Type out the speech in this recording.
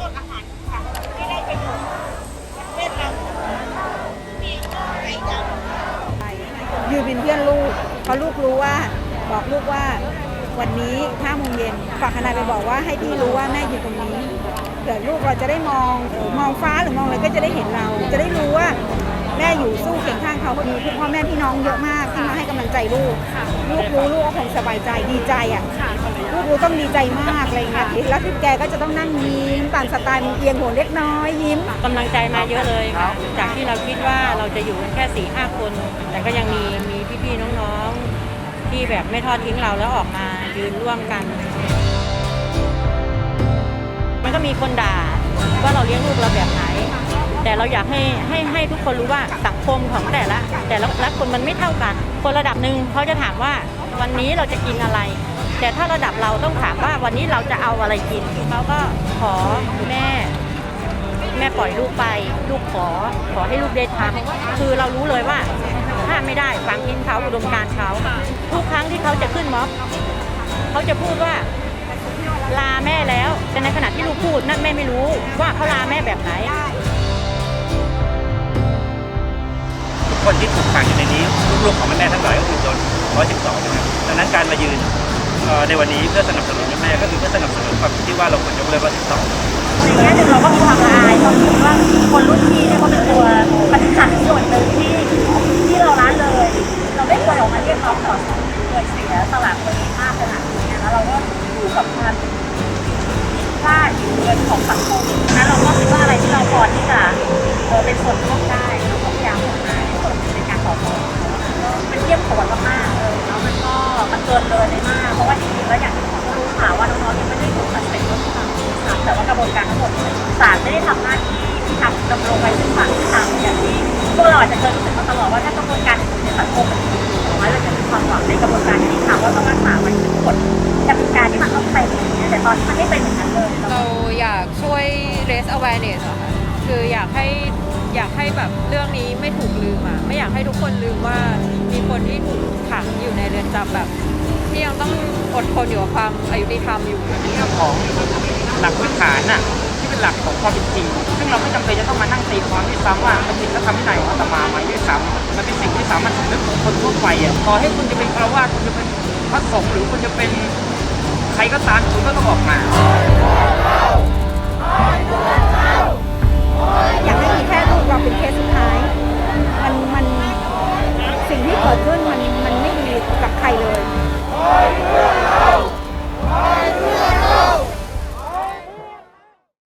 ต้นอานเที่ยืนเป็นเพื่อนลูกเขาลูกรู้ว่า บอกลูกว่าวันนี้ห้าโมงเย็นฝากคณะไปบอกว่าให้พี่รู้ว่าแม่อยู่ตรงนี้เกิดลูกเราจะได้มองมองฟ้าหรือมองอะไรก็จะได้เห็นเรา จะได้รู้ว่า แม่อยู่สู้เคียงข้างเขามีพ่อแม่พี่น้องเยอะมากที่มาให้กำลังใจลูก ลูกรู้ลูกก็คงสบายใจดีใจอะลูกรู้ต้องดีใจมากอะไรเงี้ยแล้วที่แกก็จะต้องนั่งยิ้มตามสไตล์มันเอียงหัวเล็กน้อยยิ้มกำลังใจมาเยอะเลยค่ะจากที่เราคิดว่าเราจะอยู่กันแค่สี่ห้าคน แต่ก็ยังมีมีพี่ๆน้องๆ ที่แบบไม่ทอดทิ้งเราแล้วออกมายืนร่วมกัน มันก็มีคนด่าว่าเราเลี้ยงลูกเราแบบไหน แต่เราอยากให้ให้ให้ทุกคนรู้ว่าสังคมของแต่ละ แต่ละละคนมันไม่เท่ากัน คนระดับหนึ่งเขาจะถามว่าวันนี้เราจะกินอะไร แต่ถ้าระดับเราต้องถามว่าวันนี้เราจะเอาอะไรกินเขาก็ขอแม่แม่ปล่อยลูกไป ลูกขอขอให้ลูกได้ทำคือเรารู้เลยว่าถ้าไม่ได้ฟังอินเขาอุดมการเขาทุกครั้งที่เขาจะขึ้นม็อบเขาจะพูดว่าลาแม่แล้วแต่ในขณะที่ลูกพูดนั่นแม่ไม่รู้ว่าเขาลาแม่แบบไหน คนที่ถูกขังอยู่ในนี้ลูกๆของแม่ๆทั้งหลายก็คือโดน112นะครับดังนั้นการมายืนในวันนี้เพื่อสนับสนุนแม่ก็คือเพื่อสนับสนุนความคิดที่ว่าเราควรยกเลิก112ในแง่หนึ่งเราก็มีความละอายเราคิดว่าคนรุ่นพี่เนี่ยเขาเป็นตัวปฏิจักษ์ส่วนหนึ่งที่ที่เราละเลย เราไม่ควรออกมาเรียกร้องต่อสู้เกิดเสียสละตัวเองมากขนาดนี้แล้วเราก็อยู่กับความพลาดอยู่เงินของสังคม กินเลยไปมากเพราะว่าจริงๆแล้วอย่างที่ผมรู้ข่าวว่าน้องๆยังไม่ได้ถูกตัดสินว่าทำแต่ว่ากระบวนการทั้งหมดศาลไม่ได้ทำหน้าที่ที่ทำดำรงไว้ซึ่งศาลที่ทำอย่างที่พวกเราอาจจะเคยรู้สึกมาตลอดว่าถ้ากระบวนการในสังคมมันดีอย่างน้อยเราจะมีความหวังในกระบวนการที่ทำว่าต้องรักษาไว้ซึ่งกฎกติกาที่มันต้องเป็นอย่างนี้ยแต่ตอนนี้มันไม่เป็นอย่างนั้นเลยเราเราอยากช่วย raise awareness อะค่ะคืออยากให้อยากให้แบบเรื่องนี้ไม่ถูกลืมอะไม่อยากให้ทุกคนลืมว่ามีคนที่ถูกขังอยู่ในเรือนจำแบบ ที่ยังต้องอดทนอยู่กับความอายุติธรรมอยู่ เรื่องของหลักพื้นฐานน่ะที่เป็นหลักของความเป็นจริง ซึ่งเราไม่จำเป็นจะต้องมานั่งตีความด้วยซ้ำว่ามันผิดพระธรรมวินัยของอาตมาไหมด้วยซ้ำมันเป็นสิ่งที่สามัญสำนึกของคนทั่วไปอะต่อให้คุณจะเป็นคารวะคุณจะเป็นพระสงฆ์หรือคุณจะเป็นใครก็ตามคุณก็ต้องออกมา